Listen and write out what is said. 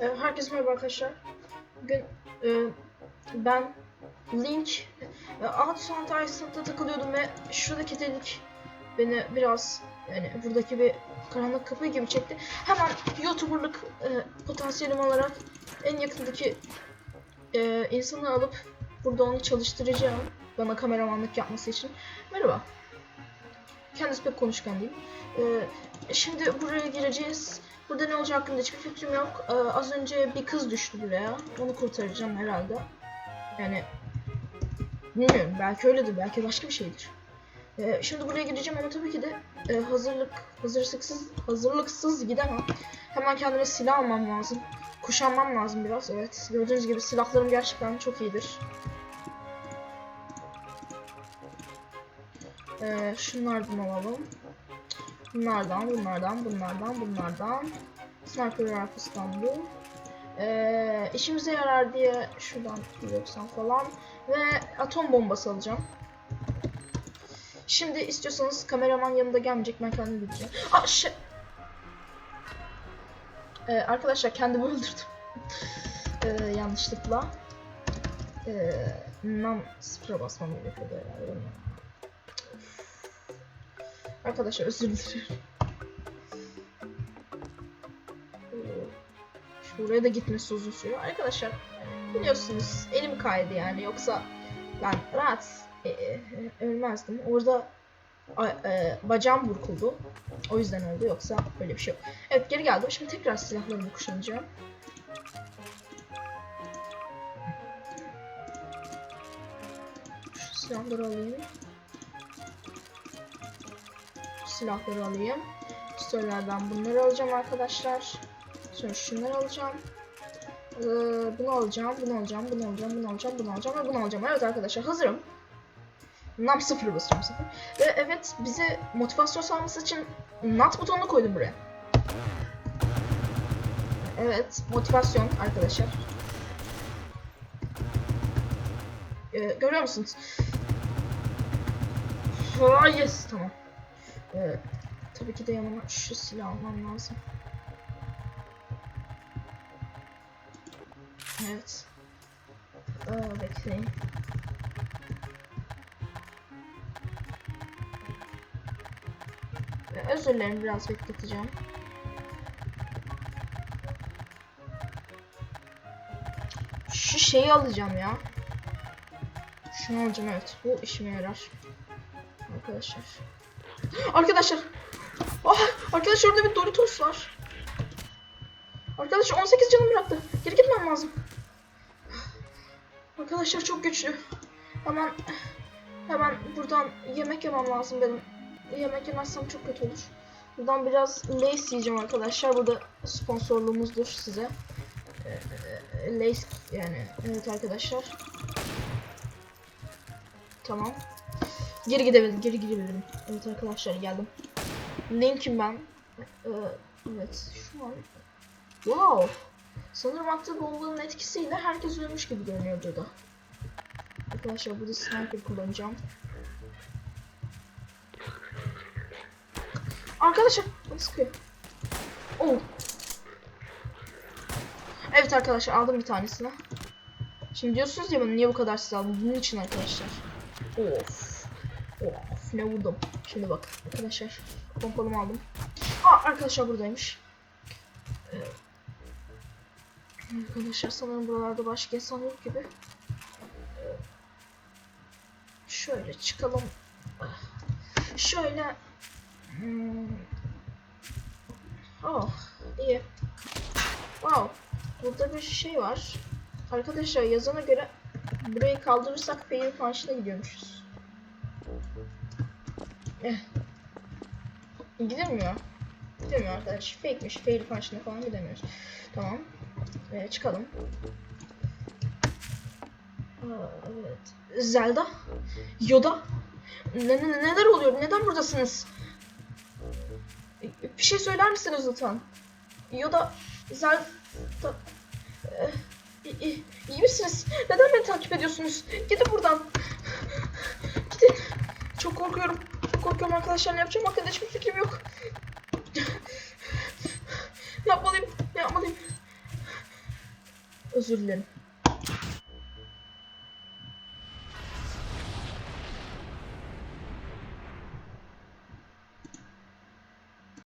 Ee, herkese merhaba arkadaşlar. Bugün e, ben Link e, Alt Sanatay sınıfta takılıyordum ve şuradaki delik beni biraz yani buradaki bir karanlık kapı gibi çekti. Hemen YouTuber'lık e, potansiyelim olarak en yakındaki e, insanı alıp burada onu çalıştıracağım. Bana kameramanlık yapması için. Merhaba. Kendisi pek konuşkan değil. E, şimdi buraya gireceğiz. Burada ne olacak hakkında hiçbir fikrim yok. Ee, az önce bir kız düştü buraya. Onu kurtaracağım herhalde. Yani bilmiyorum. Belki öyledir. Belki başka bir şeydir. Ee, şimdi buraya gideceğim ama tabii ki de e, hazırlık hazırlıksız hazırlıksız gidemem. Hemen kendime silah almam lazım. Kuşanmam lazım biraz. Evet. Gördüğünüz gibi silahlarım gerçekten çok iyidir. Ee, şunlardan alalım. Bunlardan, bunlardan, bunlardan, bunlardan. Sniper rifles'tan bu. Ee, işimize yarar diye şuradan 90 falan. Ve atom bombası alacağım. Şimdi istiyorsanız kameraman yanında gelmeyecek ben kendim gideceğim. Aa şey. Ee, arkadaşlar kendimi öldürdüm. ee, yanlışlıkla. Ee, nam sıfıra basmam gerekiyordu herhalde. Arkadaşlar özür dilerim. Şuraya da gitmesi uzun sürüyor. Arkadaşlar biliyorsunuz elim kaydı yani yoksa ben rahat e, e, ölmezdim. Orada a, e, bacağım burkuldu. O yüzden oldu yoksa böyle bir şey yok. Evet geri geldim. Şimdi tekrar silahlarımı kuşanacağım. Şu silahları alayım. Silahları alayım. Pistollerden bunları alacağım arkadaşlar. Sonra şunları alacağım. Ee, bunu alacağım, bunu alacağım, bunu alacağım, bunu alacağım, bunu alacağım ve bunu alacağım. Evet arkadaşlar hazırım. Nam sıfır basacağım sıfır. Ve evet bize motivasyon sağlaması için nat butonunu koydum buraya. Evet motivasyon arkadaşlar. Ee, görüyor musunuz? Ha, yes tamam. Ee, tabii ki de yanıma şu silah almam lazım. Evet. Aa, bekleyin. Özür dilerim biraz bekleteceğim. Şu şeyi alacağım ya. Şunu alacağım evet. Bu işime yarar. Arkadaşlar. Arkadaşlar. Ah, arkadaşlar orada bir Doritos var. Arkadaşlar 18 canım bıraktı. Geri gitmem lazım. Arkadaşlar çok güçlü. Hemen hemen buradan yemek yemem lazım benim. Yemek yemezsem çok kötü olur. Buradan biraz Lace yiyeceğim arkadaşlar. Bu da sponsorluğumuzdur size. Lace yani evet arkadaşlar. Tamam. Geri gidebilirim, geri gidebilirim. Evet arkadaşlar geldim. Link'im ben. Ee, evet şu an. Wow. Sanırım attığı bombanın etkisiyle herkes ölmüş gibi görünüyor burada. Arkadaşlar burada sniper kullanacağım. Arkadaşlar bana sıkıyor. Oh. Evet arkadaşlar aldım bir tanesini. Şimdi diyorsunuz ya bana niye bu kadar silah aldım? Bunun için arkadaşlar. Of. Of ne vurdum. Şimdi bak arkadaşlar. Pompalımı aldım. Aa arkadaşlar buradaymış. Ee, Arkadaşlar sanırım buralarda başka insan yok gibi. Ee, Şöyle çıkalım. Şöyle. Hmm. Oh iyi. Wow. Burada bir şey var. Arkadaşlar yazana göre burayı kaldırırsak fail punch'ına gidiyormuşuz. Eh. Gidilmiyor. Gidilmiyor arkadaş. Fake'miş. Fail punch'ına falan gidemiyoruz. Tamam. Ee, çıkalım. Evet. Zelda? Yoda? Ne, ne, neler oluyor? Neden buradasınız? Bir şey söyler misiniz lütfen? Yoda, Zelda... Ee, iyi, iyi, iyi misiniz? Neden beni takip ediyorsunuz? Gidin buradan. Gidin korkuyorum. Korkuyorum arkadaşlar ne yapacağım hakkında hiçbir fikrim yok. ne yapmalıyım? Ne yapmalıyım? Özür dilerim.